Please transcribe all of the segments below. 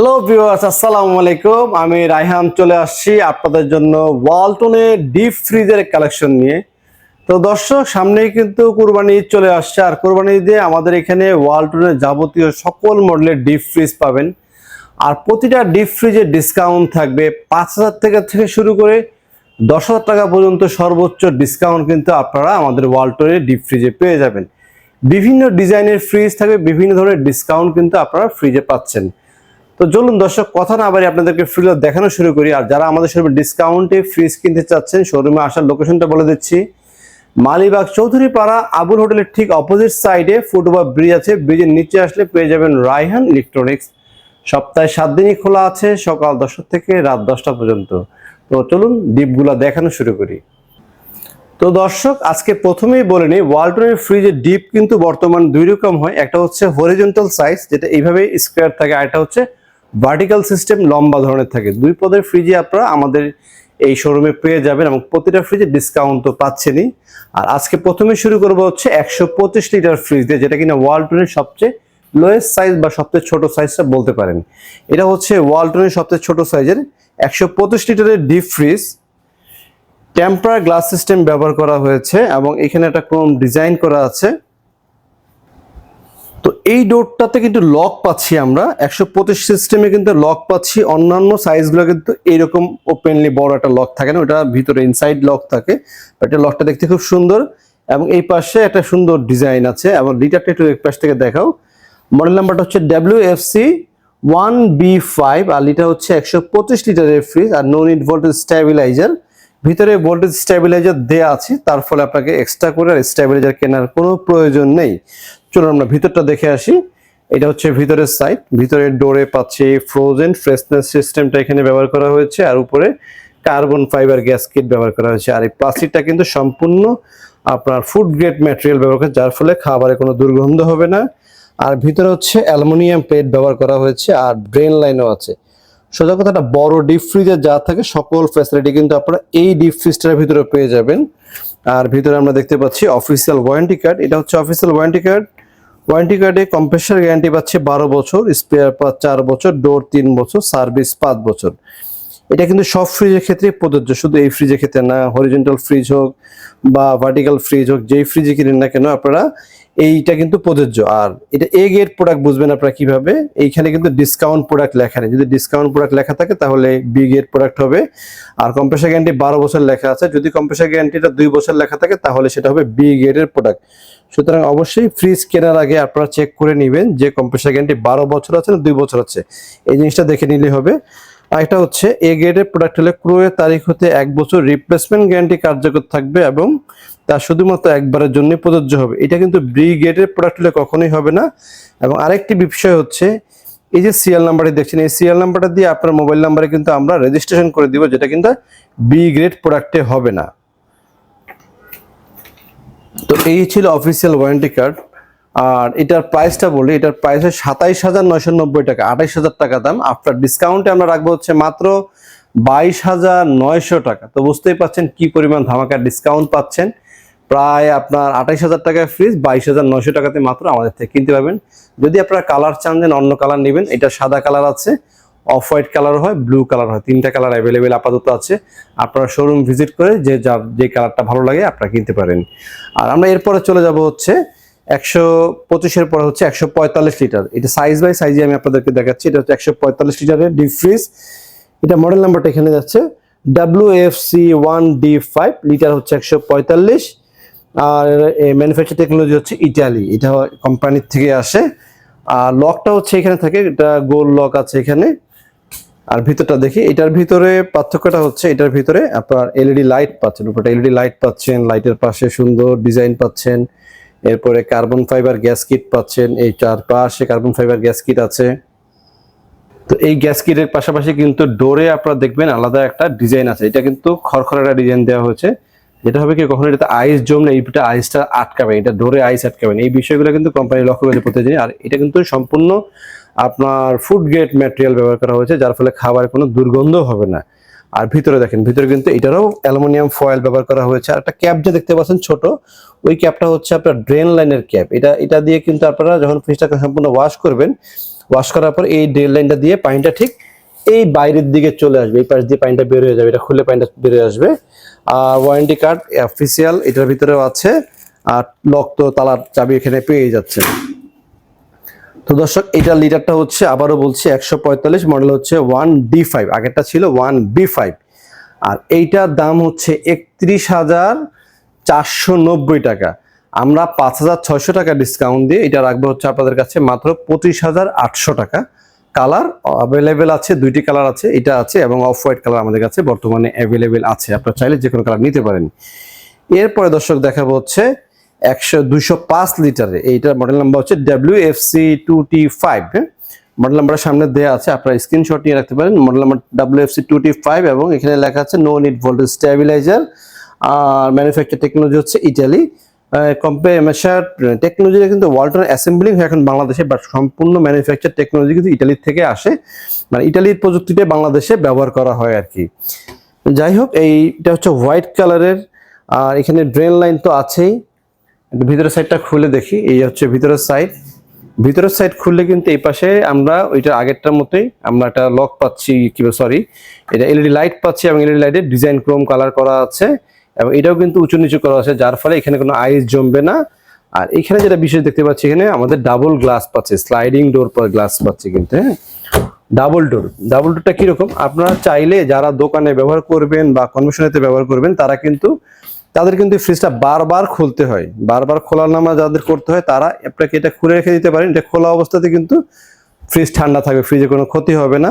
Hello viewers আসসালামু আলাইকুম আমি রাইহান চলে আসছি আপনাদের জন্য ওয়ালটনের ডিপ ফ্রিজের কালেকশন নিয়ে। তো দর্শক, সামনেই কিন্তু কুরবানি ঈদ চলে আসছে। আর কুরবানি ঈদে আমাদের এখানে ওয়ালটনের যাবতীয় সকল মডেলের ডিপ ফ্রিজ পাবেন। আর প্রতিটা ডিপ ফ্রিজের ডিসকাউন্ট থাকবে পাঁচ হাজার টাকা থেকে শুরু করে দশ হাজার টাকা পর্যন্ত সর্বোচ্চ ডিসকাউন্ট কিন্তু আপনারা আমাদের ওয়ালটনের ডিপ ফ্রিজে পেয়ে যাবেন। বিভিন্ন ডিজাইনের ফ্রিজ থাকবে, বিভিন্ন ধরনের ডিসকাউন্ট কিন্তু আপনারা ফ্রিজে পাচ্ছেন। তো চলুন দর্শক, কথা না বাড়ি আপনাদেরকে ফ্রিজ দেখানো শুরু করি। আর যারা আমাদের শোরুমে ডিসকাউন্টে ফ্রিজ কিনতে চাচ্ছেন শোরুমে আসার লোকেশনটা বলে দিচ্ছি। মালিবাগ চৌধুরী পাড়া আবুল হোটেলের ঠিক অপোজিট সাইডে ফুটওভার ব্রিজ আছে। ব্রিজের নিচে আসলে পেয়ে যাবেন রাইহান ইলেকট্রনিক্স সপ্তাহে সাত দিনই খোলা আছে, সকাল দশটা থেকে রাত দশটা পর্যন্ত। তো চলুন ডিপগুলো দেখানো শুরু করি। তো দর্শক, আজকে প্রথমেই বলে নিই ওয়ালটনের ফ্রিজের ডিপ কিন্তু বর্তমান দুই রকম হয়। একটা হচ্ছে হরিজেন্টাল সাইজ যেটা এইভাবে স্কোয়ার থাকে, আর হচ্ছে ভার্টিক্যাল সিস্টেম লম্বা ধরনের থাকে। দুই পদের ফ্রিজে আপনারা আমাদের এই শোরুমে পেয়ে যাবেন এবং প্রতিটা ফ্রিজে ডিসকাউন্ট তো পাচ্ছেনই। আর আজকে প্রথমে শুরু করব হচ্ছে একশো পঁচিশ লিটার ফ্রিজ দিয়ে, যেটা কিনা ওয়ালটনের সবচেয়ে লোয়েস্ট সাইজ বা সবচেয়ে ছোট সাইজটা বলতে পারেন। এটা হচ্ছে ওয়ালটনের সবচেয়ে ছোট সাইজের একশো পঁচিশ লিটারের deep fridge temper glass system ব্যবহার করা হয়েছে এবং এখানে একটা ক্রোম ডিজাইন করা আছে। তো এই ডোরটাতে কিন্তু লক পাচ্ছি আমরা। একশো পঁচিশ সিস্টেমে কিন্তু লক পাচ্ছি। অন্যান্য সাইজগুলো কিন্তু এইরকম ওপেনলি বড় একটা লক থাকে না, ওটা ভিতরে ইনসাইড লক থাকে। এটা লকটা দেখতে খুব সুন্দর। এবং এই পাশে একটা সুন্দর ডিজাইন আছে। এবং লিটারটা একটু এক পাশ থেকে দেখাও। মডেল নাম্বারটা হচ্ছে W F C one B five আর লিটার হচ্ছে একশো পঁচিশ লিটারের ফ্রিজ আর নো নিট ভোল্টেজ স্ট্যাবিলাইজার ভিতরে ভোল্টেজ স্ট্যাবিলাইজার দেয়া আছে, তার ফলে আপনাকে এক্সট্রা করে আর স্ট্যাবিলাইজার কেনার কোনো প্রয়োজন নেই। চলুন আমরা ভিতরটা দেখে আসি। এটা হচ্ছে ভিতরের সাইড ভিতরের ডোরে পাচ্ছি ফ্রোজেন ফ্রেশনেস সিস্টেমটা এখানে ব্যবহার করা হয়েছে, আর উপরে কার্বন ফাইবার গ্যাসকিট ব্যবহার করা হয়েছে। আর এই প্লাস্টিকটা কিন্তু সম্পূর্ণ আপনার ফুড গ্রেড ম্যাটেরিয়াল ব্যবহার করে যার ফলে খাবারে কোনো দুর্গন্ধ হবে না। আর ভিতরে হচ্ছে অ্যালুমিনিয়াম প্লেট ব্যবহার করা হয়েছে, আর ড্রেন লাইনও আছে। সোজা কথা একটা বড় ডিপ ফ্রিজে যা থাকে, সকল ফ্যাসিলিটি কিন্তু আপনারা এই ডিপ ফ্রিজটার ভিতরে পেয়ে যাবেন। আর ভিতরে আমরা দেখতে পাচ্ছি অফিসিয়াল ওয়ারেন্টি কার্ড এটা হচ্ছে অফিসিয়াল ওয়ারেন্টি কার্ড ওয়ারেন্টি কার্ডে কম্প্রেসার গ্যারান্টি পাচ্ছে বারো বছর স্পেয়ার পাঁচ চার বছর ডোর তিন বছর সার্ভিস পাঁচ বছর। এটা কিন্তু সব ফ্রিজের ক্ষেত্রে প্রযোজ্য। শুধু এই ফ্রিজের ক্ষেত্রে না হরিজেন্টাল ফ্রিজ হোক বা ভার্টিক্যাল ফ্রিজ হোক, যেই ফ্রিজে কিনেন না কেন, আপনারা এইটা কিন্তু প্রযোজ্য। আর এটা এ গেট প্রোডাক্ট বুঝবেন আপনারা কীভাবে? এইখানে কিন্তু ডিসকাউন্ট প্রোডাক্ট লেখা নেই। যদি ডিসকাউন্ট প্রোডাক্ট লেখা থাকে, তাহলে বি গেট প্রোডাক্ট হবে। আর কম্প্রেসার গ্যারান্টি বারো বছর লেখা আছে। যদি কম্প্রেসার গ্যারান্টিটা দুই বছর লেখা থাকে, তাহলে সেটা হবে বি গেটের প্রোডাক্ট সুতরাং অবশ্যই ফ্রিজ কেনার আগে আপনারা চেক করে নেবেন যে কম্প্রেসার গ্যারান্টি বারো বছর আছে না দুই বছর আছে। এই জিনিসটা দেখে নিলে হবে। আরেকটা হচ্ছে এ গ্রেডের প্রোডাক্ট হলে ক্রয়ের তারিখ হতে এক বছর রিপ্লেসমেন্ট গ্যারান্টি কার্যকর থাকবে এবং তা শুধুমাত্র একবারের জন্য প্রযোজ্য হবে। এটা কিন্তু ব্রি গ্রেডের প্রোডাক্ট হলে কখনোই হবে না। এবং আরেকটি বিষয় হচ্ছে, এই যে সিরিয়াল নাম্বারটি দেখছেন, এই সিরিয়াল নাম্বারটা দিয়ে আপনার মোবাইল নাম্বারে কিন্তু আমরা রেজিস্ট্রেশন করে দিব, যেটা কিন্তু বি গ্রেড প্রোডাক্টে হবে না। তো এই ছিল অফিসিয়াল ওয়ারেন্টি কার্ড আর এটার প্রাইসটা বলি, এটার প্রাইস হয় সাতাইশ হাজার নয়শো নব্বই টাকা, আঠাইশ হাজার টাকা দাম। আফটার ডিসকাউন্টে আমরা রাখব হচ্ছে মাত্র বাইশ হাজার নয়শো টাকা। তো বুঝতেই পাচ্ছেন কি পরিমাণ ধামাকার ডিসকাউন্ট পাচ্ছেন। প্রায় আপনার আঠাইশ হাজার টাকার ফ্রিজ বাইশ হাজার নয়শো টাকাতে মাত্র আমাদের থেকে কিনতে পারবেন। যদি আপনারা কালার চান দেন অন্য কালার নেবেন। এটা সাদা কালার আছে অফ হোয়াইট কালার হয় ব্লু কালার হয়। তিনটা কালার অ্যাভেলেবেল আপাতত আছে। আপনারা শোরুম ভিজিট করে যে যার যে কালারটা ভালো লাগে, আপনারা কিনতে পারেন। আর আমরা এরপরে চলে যাব হচ্ছে একশো পঁচিশের পর হচ্ছে একশো পঁয়তাল্লিশ লিটার এটা সাইজ বাই সাইজে আমি আপনাদেরকে দেখাচ্ছি। এটা হচ্ছে একশো পঁয়তাল্লিশ লিটারের ডিপ ফ্রিজ এটা মডেল নাম্বারটা এখানে যাচ্ছে। W F C one D five litre হচ্ছে একশো পঁয়তাল্লিশ। আর ম্যানুফ্যাকচার টেকনোলজি হচ্ছে ইটালি এটা কোম্পানির থেকে আসে। আর লকটা হচ্ছে এখানে থাকে, এটা গোল লক আছে এখানে। আর ভিতরটা দেখি, এটার ভিতরে পার্থক্যটা হচ্ছে, এটার ভিতরে আপনার এলইডি লাইট পাচ্ছেন, উপরটা এলইডি লাইট পাচ্ছেন লাইটের পাশে সুন্দর ডিজাইন পাচ্ছেন। এরপরে কার্বন ফাইবার গ্যাস কিট পাচ্ছেন, এই চারপাশে কার্বন ফাইবার গ্যাস কিট আছে। তো এই গ্যাস কিটের পাশাপাশি কিন্তু ডোরে আপনারা দেখবেন আলাদা একটা ডিজাইন আছে, এটা কিন্তু খড়খড় একটা ডিজাইন দেওয়া হয়েছে। যেটা হবে কি, কখনো এটাতে আইস জমলে এইটা আইসটা আটকাবে, এটা ধরে আইস আটকাবে এই বিষয়গুলো কিন্তু কোম্পানি লক্ষ্য করে প্রতিদিন আর এটা কিন্তু সম্পূর্ণ আপনার ফুড গ্রেড ম্যাটেরিয়াল ব্যবহার করা হয়েছে, যার ফলে খাবার কোনো দুর্গন্ধ হবে না। আর ভিতরে দেখেন, ভিতরে কিন্তু এটারও অ্যালুমিনিয়াম ফয়েল ব্যবহার করা হয়েছে। আর একটা ক্যাপ যে দেখতে পাচ্ছেন ছোট, ওই ক্যাপটা হচ্ছে আপনার ড্রেন লাইনের ক্যাপ এটা এটা দিয়ে কিন্তু আপনারা যখন ফ্রিজটাকে সম্পূর্ণ ওয়াশ করবেন ওয়াশ করার পর এই ড্রেন লাইনটা দিয়ে পানিটা ঠিক এই বাইরের দিকে চলে আসবে, এই পাশ দিয়ে পানিটা বের হয়ে যাবে, এটা খুলে পানিটা বের হয়ে আসবে। আর ওয়ারেন্টি কার্ড অফিসিয়াল এটার ভিতরেও আছে, আর লক তো তালার চাবি এখানে পেয়ে যাচ্ছে তো দর্শক এটার লিটারটা হচ্ছে, আবারও বলছি, একশো পঁয়তাল্লিশ মডেল হচ্ছে ওয়ান ডি ফাইভ, আগেরটা ছিল ওয়ান বি ফাইভ। আর এইটার দাম হচ্ছে একত্রিশ হাজার চারশো নব্বই টাকা। আমরা পাঁচ হাজার ছয়শো টাকা ডিসকাউন্ট দিয়ে এটা রাখব হচ্ছে আপনাদের কাছে মাত্র পঁচিশ হাজার আটশো টাকা। কালার অ্যাভেলেবেল আছে, দুইটি কালার আছে, এটা আছে এবং অফ হোয়াইট কালার আমাদের কাছে বর্তমানে অ্যাভেলেবেল আছে। আপনারা চাইলে যে কোনো কালার নিতে পারেন। এরপরে দর্শক দেখাবো হচ্ছে একশো দুইশো পাঁচ লিটারে এইটার মডেল নাম্বার হচ্ছে W F C two T five model নাম্বারের সামনে দেওয়া আছে, আপনারা স্ক্রিনশট নিয়ে রাখতে পারেন। Model number W F C two T five এবং এখানে লেখা আছে নো নিড ভোল্টেজ স্টেবিলাইজার আর ম্যানুফ্যাকচার টেকনোলজি হচ্ছে ইটালি কম্পেমেশার টেকনোলজিটা কিন্তু ওয়ালটন অ্যাসেম্বলিং হয় এখন বাংলাদেশে বাট সম্পূর্ণ ম্যানুফ্যাকচার টেকনোলজি কিন্তু ইটালির থেকে আসে। মানে ইটালির প্রযুক্তিটা বাংলাদেশে ব্যবহার করা হয় আর কি। যাই হোক এইটা হচ্ছে হোয়াইট কালারের আর এখানে ড্রেন লাইন তো আছেই। ভিতরের সাইডটা খুলে দেখি। এই হচ্ছে ভিতরের সাইড ভিতরের সাইড খুললে কিন্তু এই পাশে আমরা ওইটা আগেরটার মতোই আমরা একটা লক পাচ্ছি, কি সরি এটা এলইডি লাইট পাচ্ছি এবং এলইডি লাইটের ডিজাইন ক্রোম কালার করা আছে। এবং এটাও কিন্তু উঁচু নিচু করা আছে, যার ফলে এখানে কোনো আইস জমবে না। আর এখানে যেটা বিশেষ দেখতে পাচ্ছি এখানে আমাদের ডাবল গ্লাস পাচ্ছে স্লাইডিং ডোর পর গ্লাস পাচ্ছে কিন্তু হ্যাঁ? ডাবল ডোর ডাবল ডোরটা কীরকম? আপনারা চাইলে যারা দোকানে ব্যবহার করবেন বা কনভেশনেতে ব্যবহার করবেন, তারা কিন্তু, তাদের কিন্তু ফ্রিজটা বারবার খুলতে হয়। বারবার খোলার নামা যাদের করতে হয়, তারা আপনাকে এটা খুলে রেখে দিতে পারেন। এটা খোলা অবস্থাতে কিন্তু ফ্রিজ ঠান্ডা থাকবে ফ্রিজে কোনো ক্ষতি হবে না।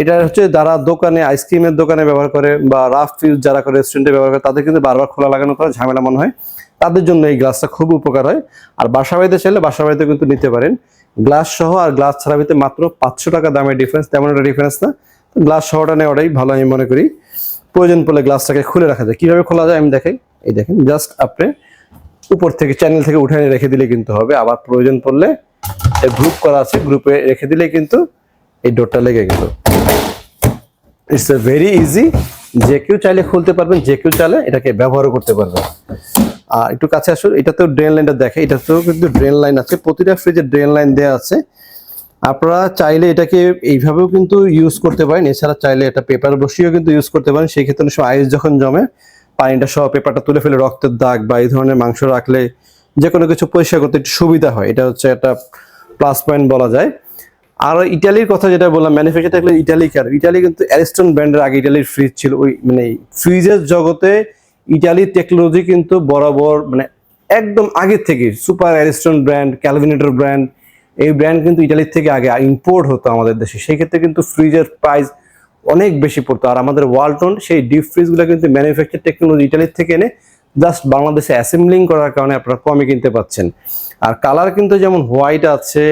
এটা হচ্ছে যারা দোকানে আইসক্রিমের দোকানে ব্যবহার করে বা রাফ ফ্রিজ যারা করে রেস্টুরেন্টে ব্যবহার করে, তাদের কিন্তু বারবার খোলা লাগানো করা ঝামেলা মনে হয়। তাদের জন্য এই গ্লাসটা খুব উপকার হয়। আর বাসা বাড়িতে চাইলে বাসা বাড়িতে কিন্তু নিতে পারেন। গ্লাস সহ আর গ্লাস ছাড়া ভিতরে মাত্র পাঁচশো টাকা দামের ডিফারেন্স তেমন একটা ডিফারেন্স না। গ্লাস সহটা নেওয়াটাই ভালো আমি মনে করি। প্রয়োজন পড়লে গ্লাসটাকে খুলে রাখা যায়। কীভাবে খোলা যায় আমি দেখাই। এই দেখেন জাস্ট আপনি উপর থেকে চ্যানেল থেকে উঠে রেখে দিলে কিন্তু হবে। আবার প্রয়োজন পড়লে গ্রুপ করা আছে গ্রুপে রেখে দিলে কিন্তু এই ডোরটা লেগে গেল। ইটস এ ভেরি ইজি যে কেউ চাইলে খুলতে পারবেন, যে কেউ চাইলে এটাকে ব্যবহারও করতে পারবেন। আর একটু কাছে আসুন, এটাতেও ড্রেন লাইনটা দেখে, এটাতেও কিন্তু ড্রেন লাইন আছে। প্রতিটা ফ্রিজে ড্রেন লাইন দেওয়া আছে। আপনারা চাইলে এটাকে এইভাবেও কিন্তু ইউজ করতে পারেন। এছাড়া চাইলে এটা পেপার বসিয়েও কিন্তু ইউজ করতে পারেন। সেই ক্ষেত্রে সময় আইস যখন জমে, পানিটা সহ পেপারটা তুলে ফেলে, রক্তের দাগ বা এই ধরনের মাংস রাখলে যে কোনো কিছু পরিষ্কার করতে সুবিধা হয়। এটা হচ্ছে একটা প্লাস পয়েন্ট বলা যায়। আর ইটালির কথা যেটা বললাম, ম্যানুফ্যাকচার থাকলে ইটালিকার ইটালি কিন্তু অ্যারিস্টন ব্র্যান্ডের আগে ইটালির ফ্রিজ ছিল, ওই মানে ফ্রিজের জগতে ইটালির টেকনোলজি কিন্তু বরাবর মানে একদম আগে থেকে super Ariston brand Kelvinator brand এই ব্র্যান্ড কিন্তু ইটালির থেকে আগে ইম্পোর্ট হতো আমাদের দেশে। সেই ক্ষেত্রে কিন্তু ফ্রিজের প্রাইস অনেক বেশি পড়তো। আর আমাদের ওয়ালটন সেই ডিপ ফ্রিজগুলো কিন্তু ম্যানুফ্যাকচার টেকনোলজি ইটালির থেকে এনে জাস্ট বাংলাদেশে অ্যাসেম্বলিং করার কারণে আপনারা কমে কিনতে পাচ্ছেন। আর কালার কিন্তু যেমন হোয়াইট আছে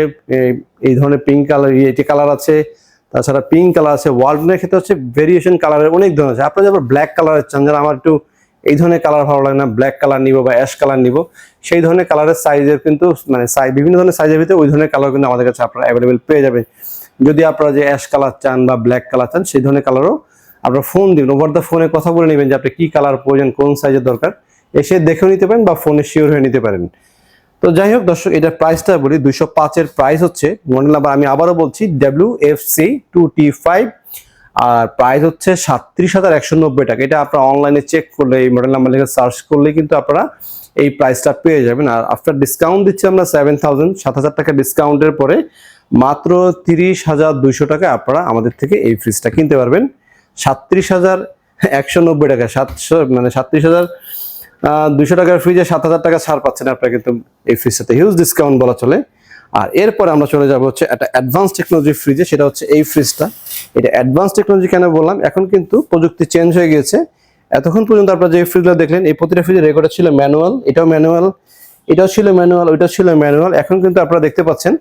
এই- ধরনের পিঙ্ক কালার এটি কালার আছে, তাছাড়া পিঙ্ক কালার আছে ওয়ালটনের ক্ষেত্রে হচ্ছে ভেরিয়েশন কালারের অনেক ধরনের আছে। আপনারা যাবার ব্ল্যাক কালারের চান, যারা আমার একটু এই ধরনের কালার ভালো লাগে না ব্ল্যাক কালার নিব বা অ্যাশ কালার নিব, সেই ধরনের কালারের সাইজের কিন্তু মানে সাইজ বিভিন্ন ধরনের সাইজের ভিতরে ওই ধরনের কালার কিন্তু আমাদের কাছে আপনারা অ্যাভেলেবেল পেয়ে যাবেন। যদি আপনারা যে অ্যাশ কালার চান বা ব্ল্যাক কালার চান, সেই ধরনের কালারও আপনারা ফোন দিবেন ওভার দ্য ফোনে কথা বলে নেবেন যে আপনি কী কালার প্রয়োজন, কোন সাইজের দরকার, এসে দেখেও নিতে পারেন বা ফোনে শিওর হয়ে নিতে পারেন। তো যাই হোক দর্শক, এটার প্রাইসটা বলি, দুইশো পাঁচের প্রাইস হচ্ছে। মডেল নাম্বার আমি আবারও বলছি W F C two T five আর প্রাইস হচ্ছে সাতত্রিশ হাজার একশো নব্বই টাকা। এটা আপনারা অনলাইনে চেক করলে, এই মডেল নাম্বার লিখে সার্চ করলে কিন্তু আপনারা এই প্রাইসটা পেয়ে যাবেন। আর আফটার ডিসকাউন্ট দিচ্ছি আমরা সেভেন থাউজেন্ড সাত হাজার টাকা ডিসকাউন্টের পরে মাত্র তিরিশ হাজার দুইশো টাকা আপনারা আমাদের থেকে এই ফ্রিজটা কিনতে পারবেন। সাতত্রিশ হাজার একশো নব্বই টাকা, সাতশো মানে সাতত্রিশ হাজার দুইশো টাকার ফ্রিজে সাত হাজার টাকা ছাড় পাচ্ছেন আপনারা কিন্তু এই ফ্রিজটাতে হিউজ ডিসকাউন্ট বলা চলে। আর এরপরে আমরা চলে যাব হচ্ছে একটা অ্যাডভান্স টেকনোলজি ফ্রিজে সেটা হচ্ছে এই ফ্রিজটা এটা অ্যাডভান্স টেকনোলজি কেন বললাম? এখন কিন্তু প্রযুক্তি চেঞ্জ হয়ে গিয়েছে। এতক্ষণ পর্যন্ত আপনারা যে ফ্রিজগুলো দেখলেন, এই প্রতিটা ফ্রিজের রেকর্ডটা ছিল ম্যানুয়াল এটাও ম্যানুয়াল এটাও ছিল ম্যানুয়াল ওইটাও ছিল ম্যানুয়াল এখন কিন্তু আপনারা দেখতে পাচ্ছেন,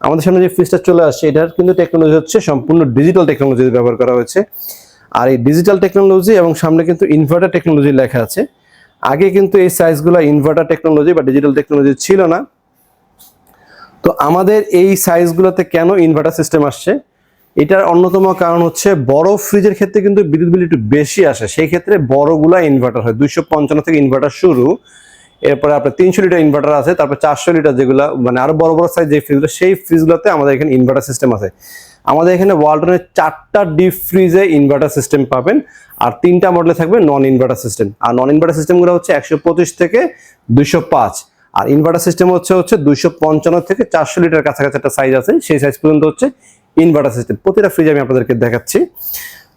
আমাদের সামনে যে ফ্রিজটা চলে আসছে, এটার কিন্তু টেকনোলজি হচ্ছে সম্পূর্ণ ডিজিটাল টেকনোলজি ব্যবহার করা হয়েছে। আর এই ডিজিটাল টেকনোলজি এবং সামনে কিন্তু ইনভার্টার টেকনোলজি লেখা আছে। আগে কিন্তু এই সাইজগুলো ইনভার্টার টেকনোলজি বা ডিজিটাল টেকনোলজি ছিল না। তো আমাদের এই সাইজগুলোতে কেন ইনভার্টার সিস্টেম আসছে? এটার অন্যতম কারণ হচ্ছে বড় ফ্রিজের ক্ষেত্রে কিন্তু বিদ্যুৎ বিল একটু বেশি আসে। সেই ক্ষেত্রে বড়গুলা ইনভার্টার হয়। দুইশো পঞ্চান্ন থেকে ইনভার্টার শুরু। এরপরে আপনার তিনশো লিটার ইনভার্টার আছে, তারপর চারশো লিটার যেগুলো মানে আরও বড় বড় সাইজ যে ফ্রিজগুলো সেই ফ্রিজগুলোতে আমাদের এখানে ইনভার্টার সিস্টেম আছে। আমাদের এখানে ওয়ালটনের চারটা ডিপ ফ্রিজে ইনভার্টার সিস্টেম পাবেন। আর তিনটা মডেলে থাকবে নন ইনভার্টার সিস্টেম আর নন ইনভার্টার সিস্টেমগুলো হচ্ছে একশো পঁচিশ থেকে দুইশো পাঁচ। আর ইনভার্টার সিস্টেম হচ্ছে হচ্ছে দুইশো পঞ্চান্ন থেকে চারশো লিটার কাছাকাছি একটা সাইজ আছে। সেই সাইজ পর্যন্ত হচ্ছে ইনভার্টার সিস্টেম প্রতিটা ফ্রিজ আমি আপনাদেরকে দেখাচ্ছি।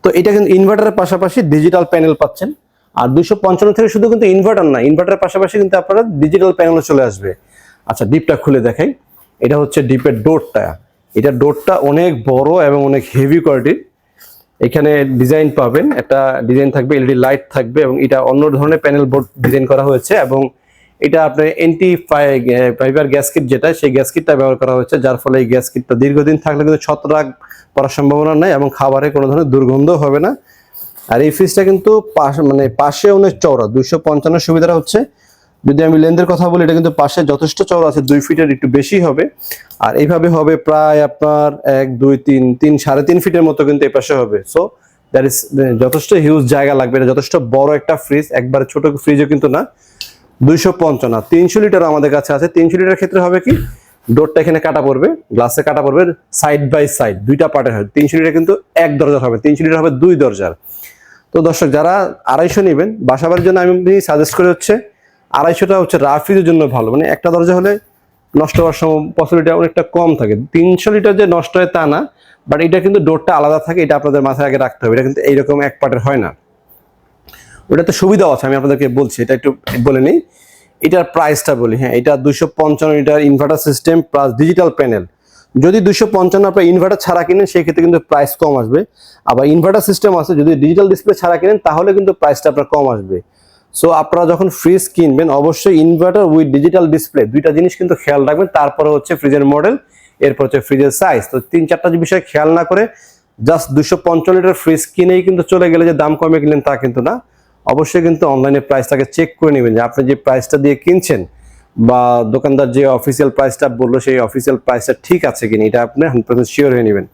তো এটা কিন্তু ইনভার্টারের পাশাপাশি ডিজিটাল প্যানেল পাচ্ছেন। আর দুশো পঞ্চান্ন থেকে শুধু কিন্তু ইনভার্টার না ইনভার্টারের পাশাপাশি কিন্তু আপনারা ডিজিটাল প্যানেলও চলে আসবে। আচ্ছা ডিপটা খুলে দেখাই। এটা হচ্ছে ডিপের ডোরটা এটা ডোরটা অনেক বড় এবং অনেক হেভি কোয়ালিটির এখানে ডিজাইন পাবেন, একটা ডিজাইন থাকবে এলইডি লাইট থাকবে এবং এটা অন্য ধরনের প্যানেল বোর্ড ডিজাইন করা হয়েছে এবং এটা আপনার এন্টি ফাইবার গ্যাস কিট যেটা, সেই গ্যাস কিটটা ব্যবহার করা হয়েছে, যার ফলে এই গ্যাস কিটটা দীর্ঘদিন থাকলে কিন্তু ছত্রাক পড়ার সম্ভাবনা নেই এবং খাবারে কোনো ধরনের দুর্গন্ধ হবে না। আর এই ফ্রিজটা কিন্তু মানে পাশে অনেক চওড়া, দুইশো পঞ্চান্ন সুবিধাটা হচ্ছে। যদি আমি লেন্থের কথা বলি, এটা কিন্তু পাশে যথেষ্ট চওড়া আছে, দুই ফিটের একটু বেশি হবে। আর এইভাবে হবে প্রায় আপনার এক, দুই, তিন তিন, সাড়ে তিন ফিটের মতো কিন্তু এই পাশে হবে। সো দ্যাট ইস যথেষ্ট হিউজ জায়গা লাগবে, এটা যথেষ্ট বড় একটা ফ্রিজ একবার ছোট ফ্রিজও কিন্তু না। দুইশো পঞ্চান্ন, তিনশো লিটার আমাদের কাছে আছে। তিনশো লিটার ক্ষেত্রে হবে কি? ডোরটা এখানে কাটা পড়বে গ্লাসে কাটা পড়বে সাইড বাই সাইড দুইটা পার্টের হবে তিনশো লিটার কিন্তু এক দরজার হবে, তিনশো লিটার হবে দুই দরজার। তো দর্শক, যারা আড়াইশো নেবেন বাসাবার জন্য আমি সাজেস্ট করে হচ্ছে আড়াইশোটা হচ্ছে রাফিজের জন্য ভালো। মানে একটা দরজা হলে নষ্ট হওয়ার সময় পসিবিলিটি অনেকটা কম থাকে। তিনশো লিটার যে নষ্ট হয় তা না বাট এটা কিন্তু ডোরটা আলাদা থাকে, এটা আপনাদের মাথায় আগে রাখতে হবে। এটা কিন্তু এইরকম এক পার্টের হয় না। ওটাতে সুবিধাও আছে, আমি আপনাদেরকে বলছি, এটা একটু বলে নিই। এটার প্রাইসটা বলি হ্যাঁ এটা দুশো পঞ্চান্ন litre inverter system plus digital panel যদি দুশো পঞ্চান্ন আপনার ইনভার্টার ছাড়া কিনেন সেই ক্ষেত্রে কিন্তু প্রাইস কম আসবে। আবার ইনভার্টার সিস্টেম আছে, যদি ডিজিটাল ডিসপ্লে ছাড়া কিনেন, তাহলে কিন্তু প্রাইসটা আপনার কম আসবে। সো আপনারা যখন ফ্রিজ কিনবেন, অবশ্যই ইনভার্টার উইথ ডিজিটাল ডিসপ্লে দুইটা জিনিস কিন্তু খেয়াল রাখবেন। তারপরে হচ্ছে ফ্রিজের মডেল এরপর হচ্ছে ফ্রিজের সাইজ তো তিন চারটা বিষয় খেয়াল না করে জাস্ট দুশো পঞ্চান্ন লিটার ফ্রিজ কিনেই কিন্তু চলে গেলে যে দাম কমে কিনলেন তা কিন্তু না। অবশ্যই কিন্তু অনলাইনে প্রাইসটাকে চেক করে নেবেন যে আপনি যে প্রাইসটা দিয়ে কিনছেন বা দোকানদার যে অফিসিয়াল প্রাইসটা বলল, সেই অফিসিয়াল প্রাইসটা ঠিক আছে কিনা, এটা আপনি হান্ড্রেড পার্সেন্ট শিওর হয়ে নেবেন।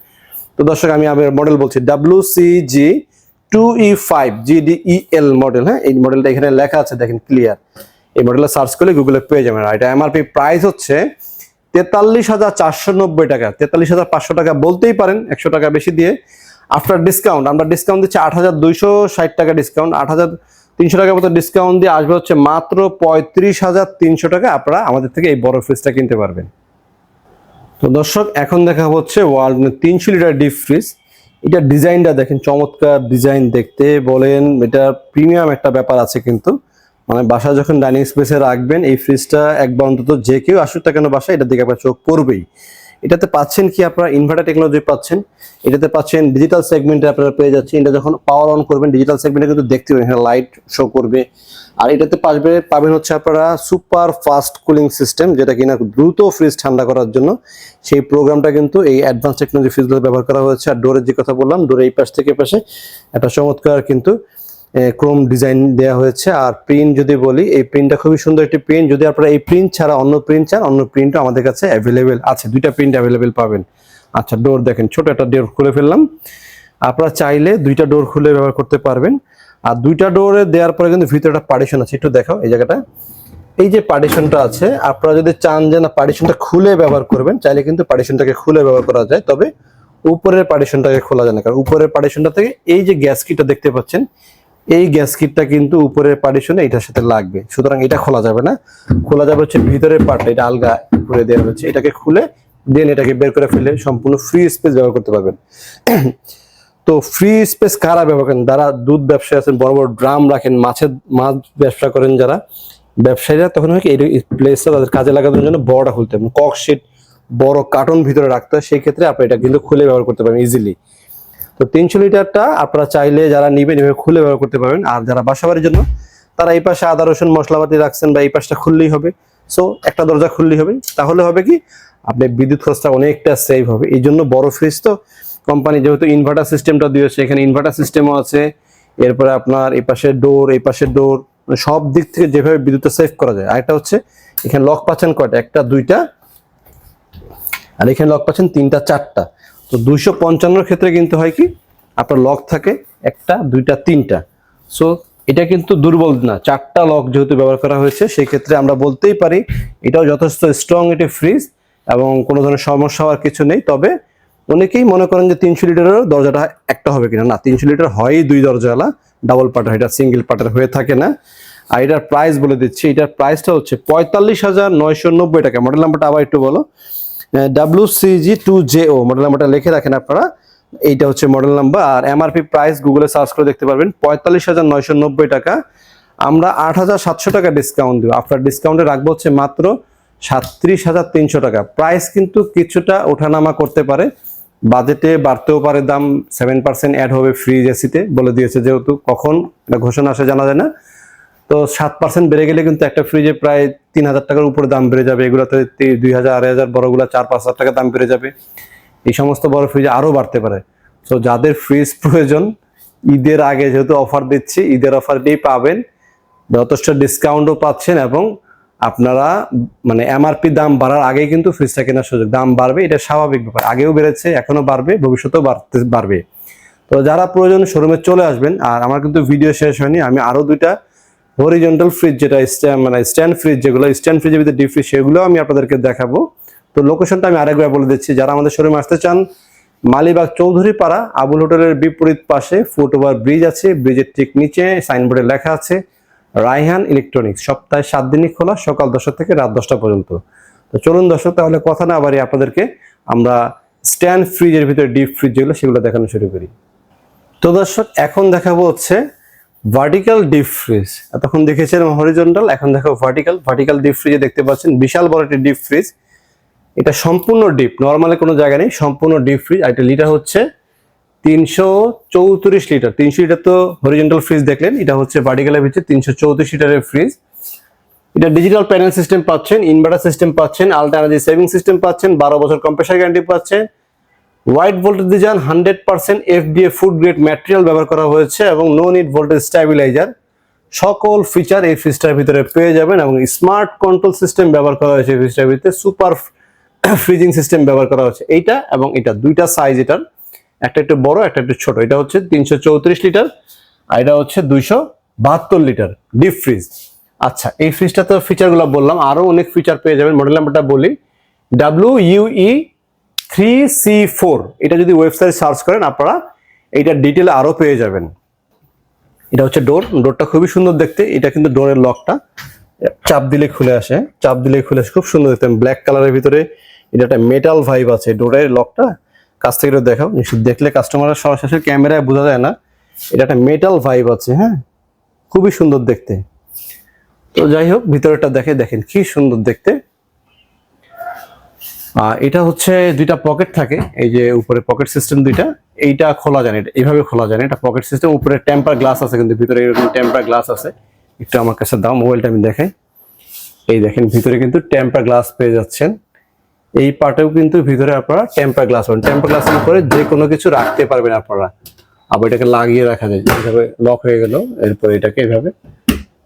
তো দর্শক, আমি আমার মডেল বলছি W C G two E five GDEL model হ্যাঁ? এই মডেলটা এখানে লেখা আছে, দেখেন ক্লিয়ার এই মডেলটা সার্চ করলে গুগলে পেয়ে যাবেন। আর এটা এমআরপি প্রাইস হচ্ছে তেতাল্লিশ হাজার চারশো নব্বই টাকা। তেতাল্লিশ হাজার পাঁচশো টাকা বলতেই পারেন, একশো টাকা বেশি দিয়ে। আফটার ডিসকাউন্ট আমরা ডিসকাউন্ট দিচ্ছি আট হাজার দুইশো ষাট টাকা ডিসকাউন্ট আট হাজার তিনশো টাকার মতো ডিসকাউন্ট দিয়ে আসবে হচ্ছে মাত্র পঁয়ত্রিশ হাজার তিনশো টাকা। আপনারা আমাদের থেকে এই বড় ফ্রিজটা কিনতে পারবেন। তো দর্শক, এখন দেখা হচ্ছে ওয়ার্ল্ড তিনশো লিটার ডিপ ফ্রিজ এটা ডিজাইনটা দেখেন, চমৎকার ডিজাইন দেখতে। বলেন, এটা প্রিমিয়াম একটা ব্যাপার আছে কিন্তু। মানে বাসা যখন ডাইনিং স্পেসে রাখবেন, এই ফ্রিজটা একবার অন্তত যে কেউ আসুক না কেন বাসা এটার দিকে আপনার চোখ পড়বেই। এটাতে পাচ্ছেন কি আপনারা ইনভার্টার টেকনোলজি পাচ্ছেন, এটাতে পাচ্ছেন ডিজিটাল সেগমেন্টে আপনারা পেয়ে যাচ্ছেন। এটা যখন পাওয়ার অন করবেন ডিজিটাল সেগমেন্টে কিন্তু দেখতে পাবেন, এখানে লাইট শো করবে। আর এটাতে পাবে পাবেন হচ্ছে আপনারা সুপার ফাস্ট কুলিং সিস্টেম যেটা কিনা দ্রুত ফ্রিজ ঠান্ডা করার জন্য। সেই প্রোগ্রামটা কিন্তু এই অ্যাডভান্স টেকনোলজি ফ্রিজগুলো ব্যবহার করা হয়েছে। আর ডোরের যে কথা বললাম ডোরের এই পাশ থেকে পাশে একটা চমৎকার কিন্তু ক্রোম ডিজাইন দেওয়া হয়েছে। আর প্রিন্ট যদি বলি, এই প্রিন্টটা খুবই সুন্দর একটি প্রিন্ট। যদি আপনারা এই প্রিন্ট ছাড়া অন্য প্রিন্ট চান, অন্য প্রিন্টও আমাদের কাছে অ্যাভেলেবেল আছে। দুইটা প্রিন্ট অ্যাভেলেবেল পাবেন। আচ্ছা ডোর দেখেন, ছোট একটা ডোর খুলে ফেললাম। আপনারা চাইলে দুইটা ডোর খুলে ব্যবহার করতে পারবেন। আর দুইটা ডোরে দেওয়ার পরে কিন্তু ভিতরে একটা পার্টিশন আছে। একটু দেখাও এই জায়গাটা। এই যে পার্টিশনটা আছে, আপনারা যদি চান যে না পার্টিশনটা খুলে ব্যবহার করবেন, চাইলে কিন্তু পার্টিশনটাকে খুলে ব্যবহার করা যায়। তবে উপরের পার্টিশনটাকে খোলা যায় না। কারণ উপরের পার্টিশনটা থেকে এই যে গ্যাস কিটটা দেখতে পাচ্ছেন এই গ্যাস কিটটা কিন্তু উপরের পার্টিশনে এটার সাথে লাগবে। সুতরাং এটা খোলা যাবে না। খোলা যাবে হচ্ছে ভিতরের পার্টটা এটা আলগা করে দেওয়া হচ্ছে এটাকে খুলে দেন এটাকে বের করে ফেলে সম্পূর্ণ ফ্রি স্পেস ব্যবহার করতে পারবেন। তো ফ্রি স্পেস কারা ব্যবহার করেন? যারা দুধ ব্যবসায়ী আছেন, বড় বড় ড্রাম রাখেন, মাছের, মাছ ব্যবসা করেন যারা, ব্যবসায়ীরা তখন হয় কি, এই প্লেসটা তাদের কাজে লাগানোর জন্য বড়টা খুলতে হবে কক শিট বড় কার্টন ভিতরে রাখতে হয়। সেই ক্ষেত্রে আপনি এটা কিন্তু খুলে ব্যবহার করতে পারেন ইজিলি তো তিনশো লিটারটা আপনারা চাইলে যারা নিবেন এভাবে খুলে ব্যবহার করতে পারবেন। আর যারা বাসাবাড়ির জন্য, তারা এই পাশে আদা, রসুন, মশলাপাতি রাখছেন বা এই পাশটা খুললেই হবে। সো একটা দরজা খুললেই হবে। তাহলে হবে কি, আপনি বিদ্যুৎ খরচটা অনেকটা সেভ হবে। এই জন্য বড় ফ্রিজ তো কোম্পানি যেহেতু ইনভার্টার সিস্টেমটা দিয়েছে, এখানে ইনভার্টার সিস্টেমও আছে। এরপরে আপনার এই পাশে ডোর এই পাশে ডোর সব দিক থেকে যেভাবে বিদ্যুৎটা সেভ করা যায়। আরেকটা হচ্ছে, এখানে লক পাচ্ছেন কয়টা? একটা, দুইটা, আর এখানে লক পাচ্ছেন তিনটা, চারটা। তো দুইশো পঞ্চান্নর ক্ষেত্রে কিন্তু হয় কি? আপনার লক থাকে একটা, দুইটা, তিনটা। সো এটা কিন্তু দুর্বল না। চারটা লক যেহেতু ব্যবহার করা হয়েছে সেই ক্ষেত্রে আমরা বলতেই পারি এটাও যথেষ্ট স্ট্রং একটি ফ্রিজ এবং কোনো ধরনের সমস্যা হওয়ার কিছু নেই। তবে অনেকেই মনে করেন যে তিনশো লিটারের দরজাটা একটা হবে কিনা। না, তিনশো লিটার হয়ই দুই দরজাওয়ালা ডাবল পার্টার এটা সিঙ্গেল পার্টার হয়ে থাকে না। আর এটার প্রাইস বলে দিচ্ছি, এটার প্রাইসটা হচ্ছে পঁয়তাল্লিশ হাজার নয়শো নব্বই টাকা। মডেল নাম্বারটা আবার একটু বলো। W CG two J O model নাম্বারটা লিখে রাখেন আপনারা। এইটা হচ্ছে মডেল নাম্বার আর এমআরপি প্রাইস গুগলে সার্চ করে দেখতে পারবেন, পঁয়তাল্লিশ হাজার নয়শো নব্বই টাকা। আমরা আট হাজার সাতশো টাকা ডিসকাউন্ট দেবো। আপনার ডিসকাউন্টে রাখব হচ্ছে মাত্র সাতত্রিশ হাজার তিনশো টাকা। প্রাইস কিন্তু কিছুটা ওঠানামা করতে পারে। বাজেটে বাড়তেও পারে, দাম সেভেন পার্সেন্ট অ্যাড হবে ফ্রিজ এসিতে বলে দিয়েছে যেহেতু কখন, এটা ঘোষণা আসে জানা যায় না। তো সাত পার্সেন্ট বেড়ে গেলে কিন্তু একটা ফ্রিজে প্রায় তিন হাজার টাকার উপরে দাম বেড়ে যাবে। এগুলোতে দুই হাজার, আড়াই হাজার বড়গুলো চার, পাঁচ হাজার টাকা দাম বেড়ে যাবে। এই সমস্ত বড় ফ্রিজে আরও বাড়তে পারে। সো যাদের ফ্রিজ প্রয়োজন, ঈদের আগে যেহেতু অফার দিচ্ছি, ঈদের অফারটাই পাবেন। যথেষ্ট ডিসকাউন্টও পাচ্ছেন এবং আপনারা মানে এমআরপি দাম বাড়ার আগেই কিন্তু ফ্রিজটা কেনার সুযোগ। দাম বাড়বে, এটা স্বাভাবিক ব্যাপার। আগেও বেড়েছে, এখনও বাড়বে, ভবিষ্যতেও বাড়তে, বাড়বে। তো যারা প্রয়োজন শোরুমে চলে আসবেন। আর আমার কিন্তু ভিডিও শেষ হয়নি, আমি আরও দুইটা হরিজন্টাল ফ্রিজ যেটা মানে স্ট্যান্ড ফ্রিজ যেগুলো স্ট্যান্ড ফ্রিজের ভিতরে ডিপ ফ্রিজ সেগুলো আমি আপনাদেরকে দেখাবো। তো লোকেশনটা আমি আরেকবার বলে দিচ্ছি, যারা আমাদের শোরুমে আসতে চান, মালিবাগ চৌধুরী পাড়া আবুল হোটেলের বিপরীত পাশে ফুটওভার ব্রিজ আছে ব্রিজের ঠিক নিচে সাইনবোর্ডে লেখা আছে, রায়হান ইলেকট্রনিক্স সপ্তাহে সাত দিনই খোলা, সকাল দশটা থেকে রাত দশটা পর্যন্ত। তো চলুন দর্শক, তাহলে কথা না বাড়ি আপনাদেরকে আমরা স্ট্যান্ড ফ্রিজের ভিতরে ডিপ ফ্রিজ যেগুলো, সেগুলো দেখানো শুরু করি। তো দর্শক, এখন দেখাবো হচ্ছে ভার্টিক্যাল ডিপ ফ্রিজ এতক্ষণ দেখেছেন হরিজন্টাল এখন দেখো ভার্টিক্যাল ভার্টিক্যাল ডিপ ফ্রিজে দেখতে পাচ্ছেন বিশাল বড় একটি ডিপ ফ্রিজ এটা সম্পূর্ণ ডিপ নর্মালি কোনো জায়গা নেই, সম্পূর্ণ ডিপ ফ্রিজ আর এটা লিটার হচ্ছে তিনশো চৌত্রিশ লিটার তিনশো লিটার তো হরিজন্টাল ফ্রিজ দেখলেন, এটা হচ্ছে ভার্টিক্যালের ভিতরে তিনশো চৌত্রিশ লিটারের ফ্রিজ এটা ডিজিটাল প্যানেল সিস্টেম পাচ্ছেন ইনভার্টার সিস্টেম পাচ্ছেন আলট্রা এনার্জি সেভিং সিস্টেম পাচ্ছেন, বারো বছর কম্প্রেসার গ্যারান্টি পাচ্ছেন। হোয়াইট ভোল্টেজ যান hundred percent FDA food grade material ব্যবহার করা হয়েছে এবং নো নিড ভোল্টেজ স্ট্যাবিলাইজার সকল ফিচার এই ফ্রিজটার ভিতরে পেয়ে যাবেন এবং স্মার্ট কন্ট্রোল সিস্টেম ব্যবহার করা হয়েছে এই ফ্রিজটার ভিতরে সুপার ফ্রিজিং সিস্টেম ব্যবহার করা হয়েছে এইটা এবং এটা দুইটা সাইজ এটার, একটা একটু বড়, একটা একটু ছোট। এটা হচ্ছে তিনশো চৌত্রিশ লিটার আর এটা হচ্ছে দুইশো বাহাত্তর লিটার ডিপ ফ্রিজ আচ্ছা এই ফ্রিজটা তো ফিচারগুলো বললাম আরও অনেক ফিচার পেয়ে যাবেন। মডেল নাম্বারটা বলি। W UE three C four, এটা যদি ওয়েবসাইট সার্চ করেন আপনারা, এইটার ডিটেল আরও পেয়ে যাবেন। এটা হচ্ছে ডোর, ডোরটা খুবই সুন্দর দেখতে, এটা কিন্তু ডোরের লকটা। চাপ দিলে খুলে আসে, চাপ দিলে খুলে আসে, খুব সুন্দর দেখতে। ব্ল্যাক কালারের ভিতরে এটা একটা মেটাল ভাইব আছে, ডোরের লকটা। কাছ থেকে দেখাও নিশ্চিত দেখলে কাস্টমারের সরাসরি ক্যামেরায় বোঝা যায় না। এটা একটা মেটাল ভাইব আছে হ্যাঁ? খুবই সুন্দর দেখতে। তো যাই হোক ভিতরেটা দেখে দেখেন, কি সুন্দর দেখতে। এটা হচ্ছে দুইটা পকেট থাকে, এই যে উপরে পকেট সিস্টেম দুইটা, এইটা খোলা যায় না এইভাবে খোলা যায় না, এটা পকেট সিস্টেম উপরে টেম্পার গ্লাস আছে কিন্তু ভিতরে এরকম টেম্পার গ্লাস আছে। একটু আমার কাছে দাও মোবাইলটা আমি দেখাই। এই দেখেন, ভিতরে কিন্তু টেম্পার গ্লাস পেয়ে যাচ্ছেন। এই পার্টেও কিন্তু ভিতরে আপনারা টেম্পার গ্লাস পাবেন। টেম্পার গ্লাসের উপরে যে কোনো কিছু রাখতে পারবেন আপনারা। আবার এটাকে লাগিয়ে রাখা যায়, এইভাবে লক হয়ে গেল, এরপর এটাকে এইভাবে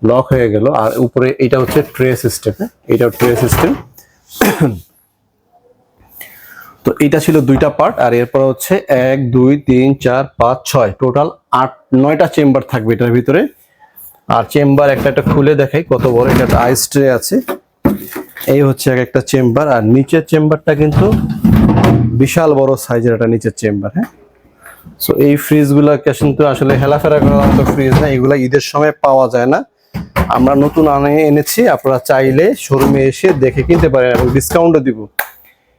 লক হয়ে গেল। আর উপরে এটা হচ্ছে ট্রে সিস্টেম এটাও ট্রে সিস্টেম তো এটা ছিল দুইটা পার্ট আর এরপর হচ্ছে এক, দুই, তিন, চার, পাঁচ, ছয়। টোটাল আট, নয়টা চেম্বার থাকবে এটার ভিতরে। আর চেম্বার একটা একটা খুলে দেখাই কত বড়, এটা একটা আইস ট্রে আছে। এই হচ্ছে এক একটা চেম্বার আর নিচের চেম্বারটা কিন্তু বিশাল বড় সাইজের একটা নিচের চেম্বার হ্যাঁ? সো এই ফ্রিজগুলোকে কিন্তু আসলে হেলাফেরা করার মতো ফ্রিজ না, এগুলা ঈদের সময় পাওয়া যায় না। আমরা নতুন আনে এনেছি, আপনারা চাইলে শোরুমে এসে দেখে কিনতে পারেন এবং ডিসকাউন্টও দিব।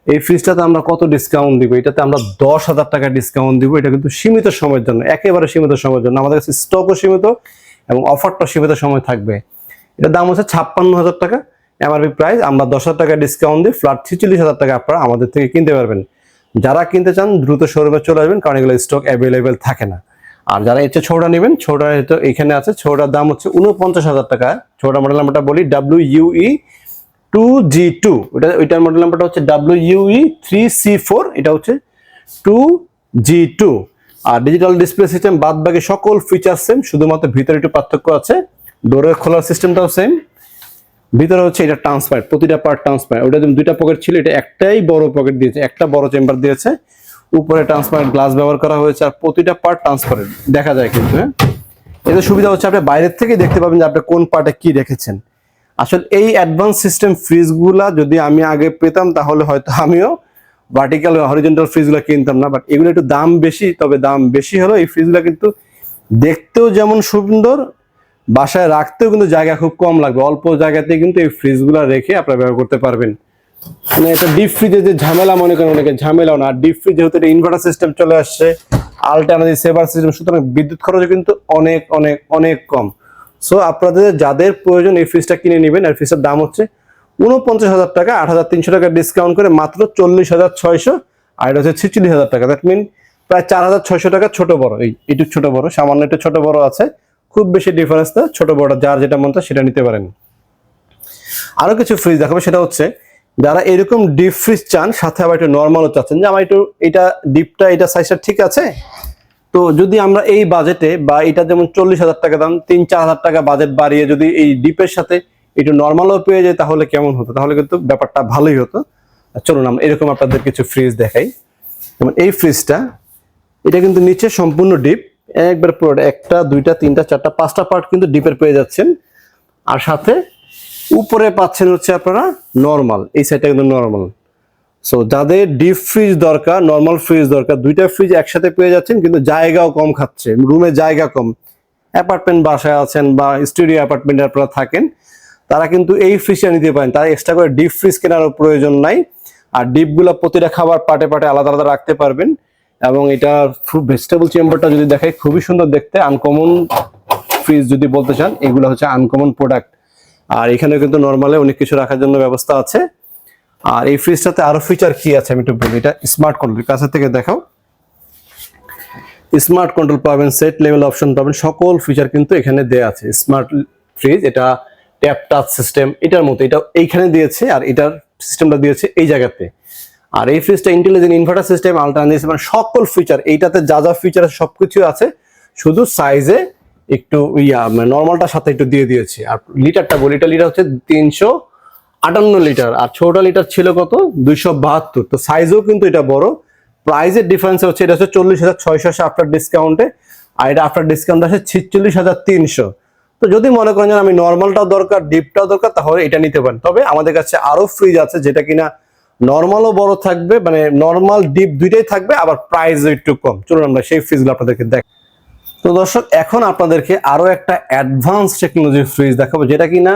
এই ফ্রিজটাতে আমরা কত ডিসকাউন্ট দিব? এটাতে আমরা দশ হাজার টাকা ডিসকাউন্ট দিব। এটা কিন্তু সীমিত সময়ের জন্য, একেবারে সীমিত সময়ের জন্য। আমাদের কাছে স্টকও সীমিত এবং অফারটা সীমিত সময় থাকবে। এটার দাম হচ্ছে ছাপ্পান্ন হাজার টাকা। এমআরপি প্রাইস আমরা দশ হাজার টাকা ডিসকাউন্ট দিই ফ্ল্যাট ছিচল্লিশ হাজার টাকা আপনারা আমাদের থেকে কিনতে পারবেন। যারা কিনতে চান, দ্রুত শোরুমে চলে আসবেন, কারণ এগুলো স্টক অ্যাভেলেবেল থাকে না। আর যারা এর চেয়ে ছোটা নেবেন ছোটা এখানে আছে ছোটার দাম হচ্ছে উনপঞ্চাশ হাজার টাকা। ছোটা মডেল নাম্বারটা বলি W UE two G two ওটা, ওইটার মডেল নাম্বারটা হচ্ছে W UE three C four এটা হচ্ছে টু জি টু আর ডিজিটাল ডিসপ্লে সিস্টেম বাদ বাকি সকল ফিচার সেম শুধুমাত্র ভিতরে একটু পার্থক্য আছে। ডোরের খোলার সিস্টেমটাও সেম ভিতরে হচ্ছে এটা ট্রান্সপারেন্ট প্রতিটা পার্ট ট্রান্সপারেন্ট ওটা দুইটা পকেট ছিল, এটা একটাই বড় পকেট দিয়েছে, একটা বড় চেম্বার দিয়েছে। উপরে ট্রান্সপারেন্ট গ্লাস ব্যবহার করা হয়েছে, আর প্রতিটা পার্ট ট্রান্সপারেন্ট দেখা যায় কিন্তু হ্যাঁ? এতে সুবিধা হচ্ছে আপনি বাইরের থেকে দেখতে পাবেন যে আপনি কোন পার্টে কি রেখেছেন আসলে এই অ্যাডভান্স সিস্টেম ফ্রিজগুলা যদি আমি আগে পেতাম, তাহলে হয়তো আমিও ভার্টিক্যাল হরিজেন্টাল ফ্রিজগুলো কিনতাম না। বাট এগুলো একটু দাম বেশি, তবে দাম বেশি হলো এই ফ্রিজগুলো কিন্তু দেখতেও যেমন সুন্দর, বাসায় রাখতেও কিন্তু জায়গা খুব কম লাগবে। অল্প জায়গাতে কিন্তু এই ফ্রিজগুলো রেখে আপনারা ব্যবহার করতে পারবেন। মানে এটা ডিপ ফ্রিজে যে ঝামেলা মনে করেন অনেকে, ঝামেলাও না। ডিপ ফ্রিজ যেহেতু এটা ইনভার্টার সিস্টেম চলে আসছে আলটারনেটিভ সেভার সিস্টেম সুতরাং বিদ্যুৎ খরচও কিন্তু অনেক অনেক অনেক কম। সো আপনাদের যাদের প্রয়োজন এই ফ্রিজটা কিনে নেবেন, আর ফ্রিজটার দাম হচ্ছে উনপঞ্চাশ হাজার টাকা, আট হাজার তিনশো টাকা ডিসকাউন্ট করে মাত্র চল্লিশ হাজার ছয়শো, আর এটা হচ্ছে ছিচল্লিশ হাজার টাকা। দ্যাট মিন প্রায় চার হাজার ছয়শো টাকা ছোট বড়, এই একটু ছোট বড়, সামান্য একটু ছোট বড় আছে। খুব বেশি ডিফারেন্স না, ছোট বড়, যার যেটা মন সেটা নিতে পারেন। আরও কিছু ফ্রিজ দেখাবো, সেটা হচ্ছে যারা এরকম ডিপ ফ্রিজ চান, সাথে আবার একটু নর্মালও চাচ্ছেন। যে আমার একটু, এটা ডিপটা এটা সাইজটা ঠিক আছে? তো যদি আমরা এই বাজেটে বা এটা যেমন চল্লিশ হাজার টাকা দাম তিন চার হাজার টাকা বাজেট বাড়িয়ে যদি এই ডিপের সাথে একটু নর্মালও পেয়ে যায়, তাহলে কেমন হতো? তাহলে কিন্তু ব্যাপারটা ভালোই হতো। চলুন, আমরা এরকম আপনাদের কিছু ফ্রিজ দেখাই। যেমন এই ফ্রিজটা এটা কিন্তু নিচে সম্পূর্ণ ডিপ একবার পুরো একটা, দুইটা, তিনটা, চারটা, পাঁচটা পার্ট কিন্তু ডিপের পেয়ে যাচ্ছেন। আর সাথে উপরে পাচ্ছেন হচ্ছে আপনারা নর্মাল এই সাইডটা কিন্তু নর্মাল সো যাদের ডিপ ফ্রিজ দরকার নর্মাল ফ্রিজ দরকার, দুইটা ফ্রিজ একসাথে পেয়ে যাচ্ছেন, কিন্তু জায়গাও কম খাচ্ছে রুমে জায়গা কম। অ্যাপার্টমেন্ট বাসায় আছেন বা স্টুডিও অ্যাপার্টমেন্টে আপনারা থাকেন, তারা কিন্তু এই ফ্রিজটা নিতে পারেন। তারা এক্সট্রা করে ডিপ ফ্রিজ কেনারও প্রয়োজন নাই। আর ডিপগুলো প্রতিটা খাবার পাটে পাটে আলাদা আলাদা রাখতে পারবেন। এবং এটা ভেজিটেবল চেম্বারটা যদি দেখাই, খুবই সুন্দর দেখতে। আনকমন ফ্রিজ যদি বলতে চান, এগুলো হচ্ছে আনকমন প্রোডাক্ট আর এখানে কিন্তু নর্মালে অনেক কিছু রাখার জন্য ব্যবস্থা আছে। আর এই ফ্রিজটাতে আরও ফিচার কি আছে আমি একটু বলি, এটা স্মার্ট কন্ট্রোল কাছে থেকে দেখাও। স্মার্ট কন্ট্রোল পাবেন সেট লেভেল অপশন পাবেন, সকল ফিচার কিন্তু এখানে দেয়া আছে। স্মার্ট ফ্রিজ এটা ট্যাপ টাচ সিস্টেম এটার মতো এটা এইখানে দিয়েছে আর এটার সিস্টেমটা দিয়েছে এই জায়গাতে। আর এই ফ্রিজটা ইন্টেলিজেন্ট ইনভার্টার সিস্টেম আলটারনেটিভ মানে সকল ফিচার এইটাতে যা যা ফিচার আছে সবকিছু আছে, শুধু সাইজে একটু ইয়া মানে নর্মালটার সাথে একটু দিয়ে দিয়েছে। আর লিটারটা বলি, এটা লিটার হচ্ছে তিনশো আটান্ন লিটার, আর ছোট লিটার ছিল কত? দুইশো বাহাত্তর। তো সাইজও কিন্তু এটা বড়। প্রাইজের ডিফারেন্স হচ্ছে এটা হচ্ছে চল্লিশ হাজার ছয়শো আফটার ডিসকাউন্টে আর এটা আফটার ডিসকাউন্ট আছে ছিচল্লিশ হাজার তিনশো। তো যদি মনে করেন আমি নর্মালটাও দরকার ডিপটাও দরকার, তাহলে এটা নিতে পারেন। তবে আমাদের কাছে আরও ফ্রিজ আছে যেটা কিনা নর্মালও বড় থাকবে মানে নর্মাল ডিপ দুইটাই থাকবে, আবার প্রাইস একটু কম। চলুন আমরা সেই ফ্রিজগুলো আপনাদেরকে দেখ তো দর্শক, এখন আপনাদেরকে আরও একটা অ্যাডভান্স টেকনোলজির ফ্রিজ দেখাবো, যেটা কিনা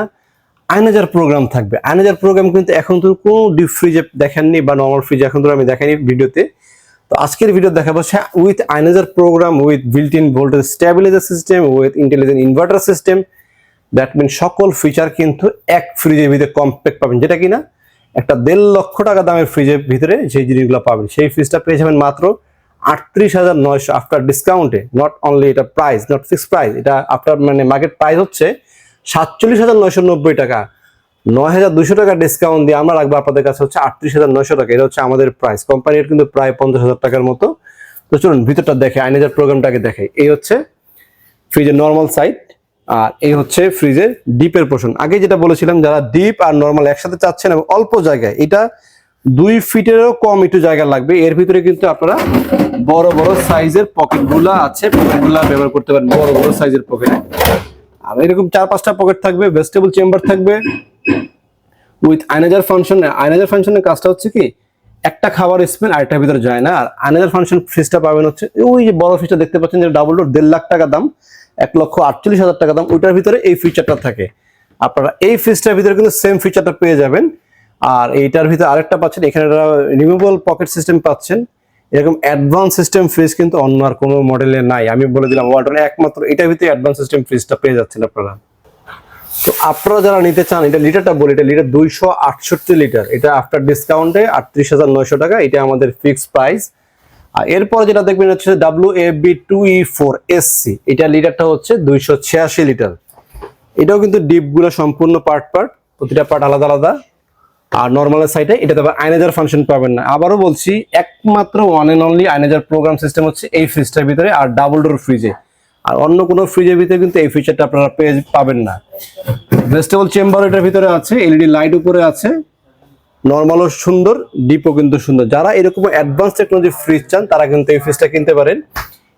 আয়নাজার প্রোগ্রাম থাকবে। আয়নাজার প্রোগ্রাম কিন্তু এখন তো কোনো ডিপ ফ্রিজে দেখেননি বা নর্মাল ফ্রিজে এখন তো আমি দেখাইনি ভিডিওতে। তো আজকের ভিডিও দেখাবো with ioniser programme with built in voltage stabiliser system with intelligent inverter system that mean সকল ফিচার কিন্তু এক ফ্রিজের ভিতরে কম্প্যাক্ট পাবেন। যেটা কিনা একটা দেড় লক্ষ টাকা দামের ফ্রিজের ভিতরে সেই জিনিসগুলো পাবেন। সেই ফ্রিজটা পেয়ে যাবেন মাত্র আটত্রিশ হাজার নয়শো আফটার ডিসকাউন্টে নট অনলি এটা প্রাইস নট ফিক্স প্রাইস এটা আফটার মানে মার্কেট প্রাইস হচ্ছে সাতচল্লিশ হাজার নয়শো নব্বই টাকা। নয় হাজার দুশো টাকা ডিসকাউন্ট দিয়ে আমরা রাখব আপনাদের কাছে হচ্ছে আটত্রিশ হাজার নয়শো টাকা। এটা হচ্ছে আমাদের প্রাইস কোম্পানির কিন্তু প্রায় পঞ্চাশ হাজার টাকার মতো। তো চলুন ভিতরটা দেখে, আইনাজার প্রোগ্রামটাকে দেখে। এই হচ্ছে ফ্রিজের নর্মাল সাইড আর এই হচ্ছে ফ্রিজের ডিপের পোর্শন আগে যেটা বলেছিলাম, যারা ডিপ আর নর্মাল একসাথে চাচ্ছেন এবং অল্প জায়গায়, এটা দুই ফিটেরও কম একটু জায়গা লাগবে। এর ভিতরে কিন্তু আপনারা বড় বড় সাইজের পকেটগুলো আছে। পকেটগুলো ব্যবহার করতে পারেন বড় বড় সাইজের পকেট আর এরকম চার পাঁচটা পকেট থাকবে ভেজিটেবল চেম্বার থাকবে উইথ আইনাজার ফাংশন আইনাজার ফাংশনের কাজটা হচ্ছে কি, একটা খাবার স্পেন আরেকটার ভিতরে যায় না, আর আইনাজার ফাংশন ফ্রিজটা পাবেন হচ্ছে, ওই যে বড় ফ্রিজটা দেখতে পাচ্ছেন যে ডাবল ডোর দেড় লাখ টাকা দাম, এক লক্ষ আটচল্লিশ হাজার টাকা দাম, ওইটার ভিতরে এই ফিচারটা থাকে। আপনারা এই ফ্রিজটার ভিতরে কিন্তু সেম ফিচারটা পেয়ে যাবেন। আর এইটার ভিতরে আরেকটা পাচ্ছেন, এখানে রিমুভেবল পকেট সিস্টেম পাচ্ছেন এরকম অ্যাডভান্স সিস্টেম ফ্রিজ কিন্তু অন্য আর কোনো মডেলে নাই। আমি বলে দিলাম ওয়ালটনে একমাত্র, এটার ভিতরে অ্যাডভান্স সিস্টেম ফ্রিজটা পেয়ে যাচ্ছেন আপনারা। তো আপনারা যারা নিতে চান, এটা লিটারটা বলি, এটা লিটার দুইশো আটষট্টি লিটার এটা আফটার ডিসকাউন্টে আটত্রিশ হাজার নয়শো টাকা, এটা আমাদের ফিক্স প্রাইস আর এরপর যেটা দেখবেন হচ্ছে W A B two E four SC এটা লিটারটা হচ্ছে দুইশো ছিয়াশি লিটার এটাও কিন্তু ডিপগুলো সম্পূর্ণ পার্ট পার্ট প্রতিটা পার্ট আলাদা আলাদা। আর নর্মালের সাইডে এটাতে আবার আইনেজার ফাংশন পাবেন না। আবারও বলছি, একমাত্র one and only ioniser programme system হচ্ছে এই ফ্রিজটার ভিতরে আর ডাবল ডোর ফ্রিজে আর অন্য কোনো ফ্রিজের ভিতরে কিন্তু এই ফিচারটা আপনারা পেয়ে পাবেন না। ভেজিটেবল চেম্বার এটার ভিতরে আছে এলইডি লাইট উপরে আছে। নর্মালও সুন্দর ডিপও কিন্তু সুন্দর। যারা এরকম অ্যাডভান্স টেকনোলজি ফ্রিজ চান, তারা কিন্তু এই ফ্রিজটা কিনতে পারেন।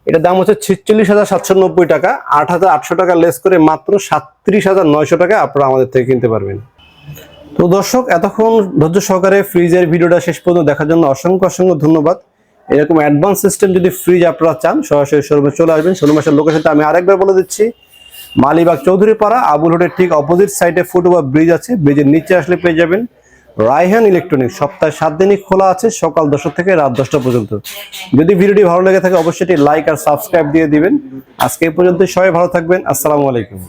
এটার দাম হচ্ছে ছিচল্লিশ হাজার সাতশো নব্বই টাকা। আট হাজার আটশো টাকা লেস করে মাত্র সাতত্রিশ হাজার নয়শো টাকা আপনারা আমাদের থেকে কিনতে পারবেন। তো দর্শক, এতক্ষণ ধৈর্য সহকারে ফ্রিজের ভিডিওটা শেষ পর্যন্ত দেখার জন্য অসংখ্য অসংখ্য ধন্যবাদ। এরকম অ্যাডভান্স সিস্টেম যদি ফ্রিজ আপনারা চান, সরাসরি শোরুমে চলে আসবেন। শোরুম আসার লোকেশনটা আমি আরেকবার বলে দিচ্ছি। মালিবাগ চৌধুরী পাড়া আবুল হোটের ঠিক অপোজিট সাইডে ফুটওভার ব্রিজ আছে। ব্রিজের নিচে আসলে পেয়ে যাবেন রায়হান ইলেকট্রনিক সপ্তাহে সাত দিনই খোলা আছে, সকাল দশটা থেকে রাত দশটা পর্যন্ত। যদি ভিডিওটি ভালো লেগে থাকে, অবশ্যই লাইক আর সাবস্ক্রাইব দিয়ে দিবেন। আজকে পর্যন্ত সবাই ভালো থাকবেন। আসসালামু আলাইকুম।